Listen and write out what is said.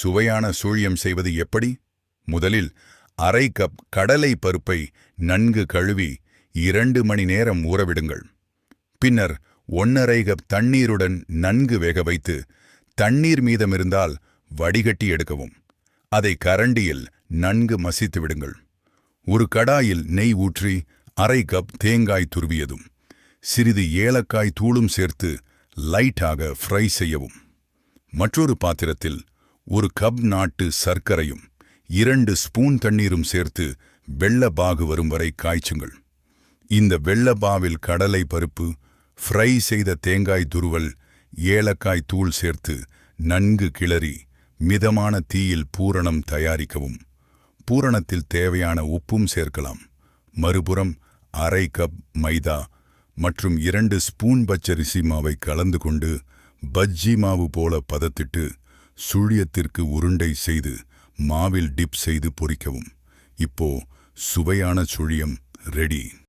சுவையான சூழியம் செய்வது எப்படி? முதலில் அரை கப் கடலை பருப்பை நன்கு கழுவி இரண்டு மணி நேரம் ஊறவிடுங்கள். பின்னர் ஒன்னரை கப் தண்ணீருடன் நன்கு வேக வைத்து தண்ணீர் மீதமிருந்தால் வடிகட்டி எடுக்கவும். அதை கரண்டியில் நன்கு மசித்து விடுங்கள். ஒரு கடாயில் நெய் ஊற்றி அரை கப் தேங்காய் துருவியதும் சிறிது ஏலக்காய் தூளும் சேர்த்து லைட்டாக ஃப்ரை செய்யவும். மற்றொரு பாத்திரத்தில் ஒரு கப் நாட்டு சர்க்கரையும் இரண்டு ஸ்பூன் தண்ணீரும் சேர்த்து வெள்ளப்பாகு வரும் வரை காய்ச்சுங்கள். இந்த வெள்ளப்பாவில் கடலை பருப்பு ஃப்ரை செய்த தேங்காய் துருவல் ஏலக்காய் தூள் சேர்த்து நன்கு கிளறி மிதமான தீயில் பூரணம் தயாரிக்கவும். பூரணத்தில் தேவையான உப்பும் சேர்க்கலாம். மறுபுறம் அரை கப் மைதா மற்றும் இரண்டு ஸ்பூன் பச்சரிசி மாவை கலந்து கொண்டு பஜ்ஜி மாவு போல பதத்திட்டு சுழியத்திற்கு உருண்டை செய்து மாவில் டிப் செய்து பொறிக்கவும். இப்போ சுவையான சுழியம் ரெடி.